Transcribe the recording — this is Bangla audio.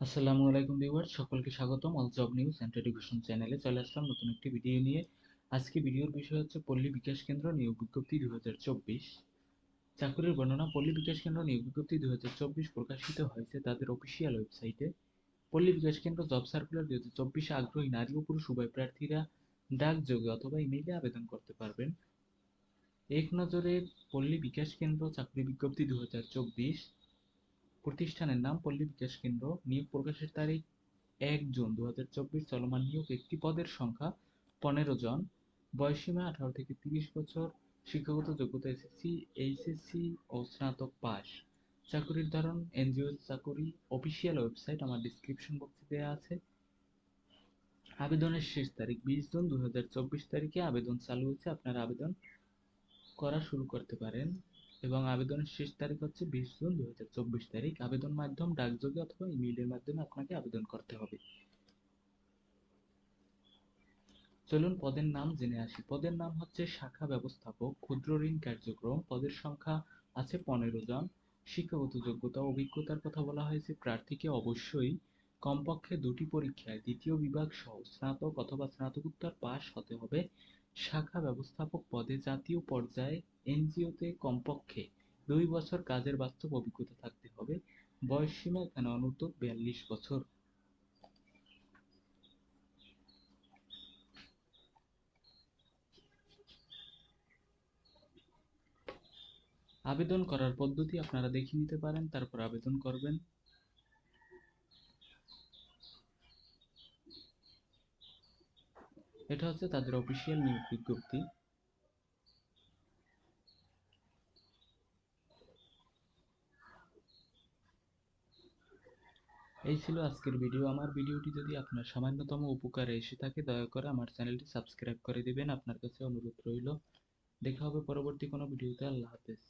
আসসালামু আলাইকুম ভিউয়ার সকলকে স্বাগতম। All job news and education চ্যানেলে চলে আসলাম নতুন একটি ভিডিও নিয়ে। আজকে ভিডিওর বিষয় হচ্ছে পল্লী বিকাশ কেন্দ্র নিয়োগ বিজ্ঞপ্তি দু হাজার চব্বিশ। চাকরির বর্ণনা, পল্লী বিকাশ কেন্দ্র নিয়োগ বিজ্ঞপ্তি দু হাজার চব্বিশ প্রকাশিত হয়েছে তাদের অফিসিয়াল ওয়েবসাইটে পল্লী বিকাশ কেন্দ্র জব সার্কুলার দু হাজার চব্বিশে আগ্রহী নারী ও পুরুষ উভয় প্রার্থীরা ডাকযোগে অথবা ইমেইলে আবেদন করতে পারবেন। এক নজরে পল্লী বিকাশ কেন্দ্র চাকরি বিজ্ঞপ্তি দু হাজার চব্বিশ প্রতিষ্ঠানের নাম পল্লী বিকাশ কেন্দ্র। নিয়োগ প্রকাশের তারিখ এক জুন দু চলমান নিয়োগ একটি পদের সংখ্যা পনেরো জন। বয়সীমা আঠারো থেকে তিরিশ বছর। শিক্ষাগত যোগ্যতা এসএসসি, এইচএসসি ও স্নাতক পাস চাকরির ধরন এনজিও চাকরি, অফিসিয়াল ওয়েবসাইট আমার ডিসক্রিপশন বক্সে দেওয়া আছে। আবেদনের শেষ তারিখ বিশ জুন দুই হাজার চব্বিশ তারিখে। আবেদন চালু হয়েছে। আপনারা আবেদন করা শুরু করতে পারেন। এবং আবেদনের শেষ তারিখ হচ্ছে বিশ জুন দু তারিখ। আবেদন মাধ্যম, ডাকযোগে অথবা ইমেইলের মাধ্যমে আপনাকে আবেদন করতে হবে। চলুন পদের নাম জেনে আসি। পদের নাম হচ্ছে শাখা ব্যবস্থাপক, ক্ষুদ্র ঋণ কার্যক্রম। পদের সংখ্যা আছে পনেরো জন। শিক্ষাগত যোগ্যতা, অভিজ্ঞতার কথা বলা হয়েছে। প্রার্থীকে অবশ্যই কমপক্ষে দুটি পরীক্ষায় দ্বিতীয় বিভাগ সহ স্নাতক অথবা স্নাতকোত্তর পাশ হতে হবে। শাখা ব্যবস্থাপক পদে জাতীয় পর্যায়ে এনজিওতে কমপক্ষে দুই বছর কাজের বাস্তব অভিজ্ঞতা থাকতে হবে। বয়সসীমা এখানে অনূর্ধ্ব বিয়াল্লিশ বছর। আবেদন করার পদ্ধতি আপনারা দেখে নিতে পারেন, তারপর আবেদন করবেন। এটা হচ্ছে তাদের অফিসিয়াল নিয়োগ বিজ্ঞপ্তি। এই ছিল আজকের ভিডিও আমার ভিডিওটি যদি আপনার সামান্যতম উপকারে এসে থাকে, দয়া করে আমার চ্যানেলটি সাবস্ক্রাইব করে দিবেন। আপনার কাছে অনুরোধ রইল। দেখা হবে পরবর্তী কোনো ভিডিওতে আল্লাহ হাফেজ।